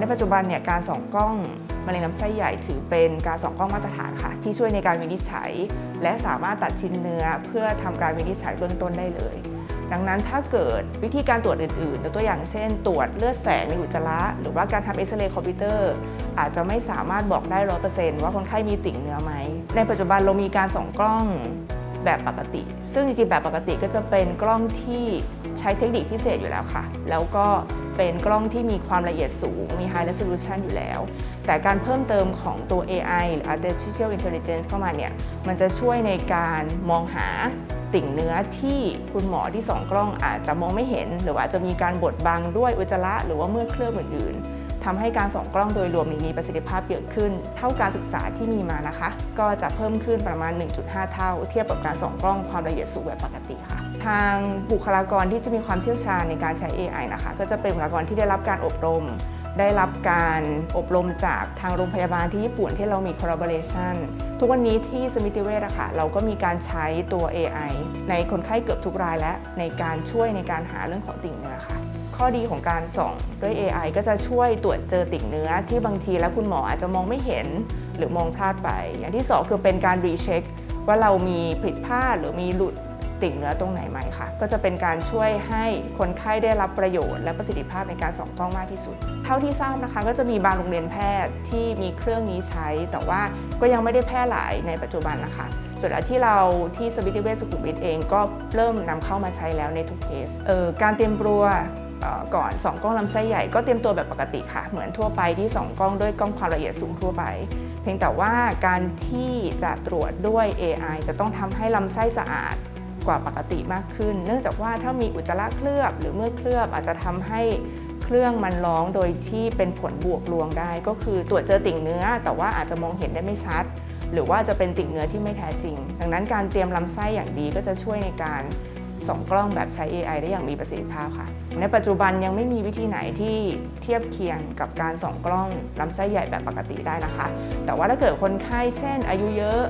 ในปัจจุบันเนี่ยการส่องกล้องมะเร็งลำไส้ใหญ่ถือเป็นการส่องกล้องมาตรฐานค่ะ ที่ช่วยในการวินิจฉัย และสามารถตัดชิ้นเนื้อเพื่อทำการวินิจฉัยเบื้องต้นได้เลย ดังนั้นถ้าเกิดวิธีการตรวจอื่นๆตัวอย่างเช่น ตรวจเลือดแฝงในอุจจาระหรือว่าการทำเอ็กซเรย์คอมพิวเตอร์อาจจะไม่สามารถบอกได้ร้อเปอร์เซนต์ว่าคนไข้มีติ่งเนื้อไหมในปัจจุบันเรามีการส่องกล้องแบบปกติ ซึ่งจริงๆแบบปกติก็จะเป็นกล้องที่ใช้เทคนิคพิเศษอยู่แล้วค่ะ แล้วก็ เป็นกล้องที่มีความละเอียดสูง มี high resolution อยู่แล้ว แต่การเพิ่มเติมของตัว AI หรือ artificial intelligence เข้ามาเนี่ย มันจะช่วยในการมองหาติ่งเนื้อที่คุณหมอที่ส่องกล้องอาจจะมองไม่เห็น หรือว่าจะมีการบดบังด้วยอุจจาระหรือว่าเมื่อเคลือบอื่นๆ ทำให้การส่องกล้องโดยรวมมีประสิทธิภาพเยอะขึ้น เท่าการศึกษาที่มีมานะคะ ก็จะเพิ่มขึ้นประมาณ 1.5 เท่า เทียบกับการส่องกล้องความละเอียดสูงแบบปกติค่ะ ทางบุคลากรที่จะมีความเชี่ยวชาญในการใช้ AI นะคะ ก็จะเป็นบุคลากรที่ได้รับการอบรมได้รับการอบรมจากทางโรงพยาบาลที่ญี่ปุ่นที่เรามี collaboration ทุกวันนี้ที่สมิติเวชอะค่ะเราก็มีการใช้ตัว AI ในคนไข้เกือบทุกรายและในการช่วยในการหาเรื่องของติ่งเนื้อค่ะ ข้อดีของการส่องด้วย AI ก็จะช่วยตรวจเจอติ่งเนื้อที่บางทีแล้วคุณหมออาจจะมองไม่เห็นหรือมองพลาดไป อย่างที่สองคือเป็นการรีเช็คว่าเรามีผิดพลาดหรือมีหลุดติ่งเนื้อตรงไหนไหมค่ะก็จะเป็นการช่วยให้คนไข้ได้รับประโยชน์ และประสิทธิภาพในการส่องกล้องมากที่สุด เท่าที่ทราบนะคะ ก็จะมีบางโรงเรียนแพทย์ที่มีเครื่องนี้ใช้ แต่ว่าก็ยังไม่ได้แพร่หลายในปัจจุบันนะคะส่วนที่เราที่สวิติเวชสุขุมวิทเองก็เริ่มนำเข้ามาใช้แล้วในทุกเคสเออการเตรียมตัวเอ่อ ก่อนสองกล้องลำไส้ใหญ่ก็เตรียมตัวแบบปกติค่ะ เหมือนทั่วไปที่สองกล้องด้วยกล้องความละเอียดสูงทั่วไป เพียงแต่ว่าการที่จะตรวจด้วย AI จะต้องทำให้ลำไส้สะอาดกว่าปกติมากขึ้น เนื่องจากว่าถ้ามีอุจจาระเคลือบหรือเมื่อกเคลือบอาจจะทำให้เครื่องมันร้องโดยที่เป็นผลบวกลวงได้ ก็คือตรวจเจอติ่งเนื้อ แต่ว่าอาจจะมองเห็นได้ไม่ชัด หรือว่าจะเป็นติ่งเนื้อที่ไม่แท้จริง ดังนั้นการเตรียมลำไส้อย่างดีก็จะช่วยในการ ส่องกล้องแบบใช้ AI ได้อย่างมีประสิทธิภาพค่ะ ในปัจจุบันยังไม่มีวิธีไหนที่เทียบเคียงกับการส่องกล้องลำไส้ใหญ่แบบปกติได้นะคะ แต่ว่าถ้าเกิดคนไข้เช่น อายุเยอะ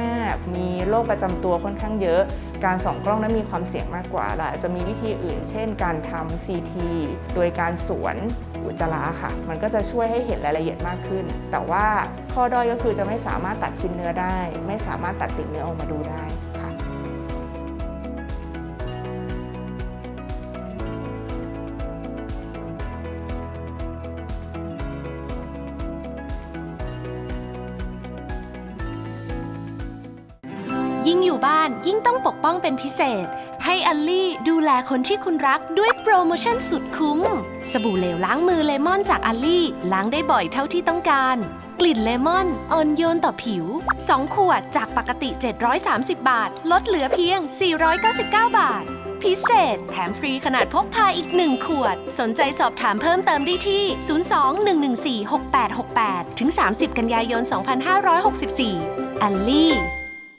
มากๆ มีโรคประจำตัวค่อนข้างเยอะ การส่องกล้องนั้นมีความเสี่ยงมากกว่าและจะมีวิธีอื่น เช่น การทำ CT โดยการสวนอุจจาระค่ะ มันก็จะช่วยให้เห็นรายละเอียดมากขึ้น แต่ว่าข้อด้อยก็คือจะไม่สามารถตัดชิ้นเนื้อได้ ไม่สามารถตัดติ่งเนื้อออกมาดูได้ ยิ่งอยู่บ้านยิ่งต้องปกป้องเป็นพิเศษ ให้อัลลี่ดูแลคนที่คุณรักด้วยโปรโมชั่นสุดคุ้ม สบู่เหลวล้างมือเลมอนจากอัลลี่ล้างได้บ่อยเท่าที่ต้องการ กลิ่นเลมอนอ่อนโยนต่อผิว 2 ขวดจากปกติ 730 บาท ลดเหลือเพียง 499 บาท พิเศษ แถมฟรีขนาดพกพาอีก 1 ขวด สนใจสอบถามเพิ่มเติมได้ที่ 02-114-6868 ถึง 30 กันยายน 2564อัลลี่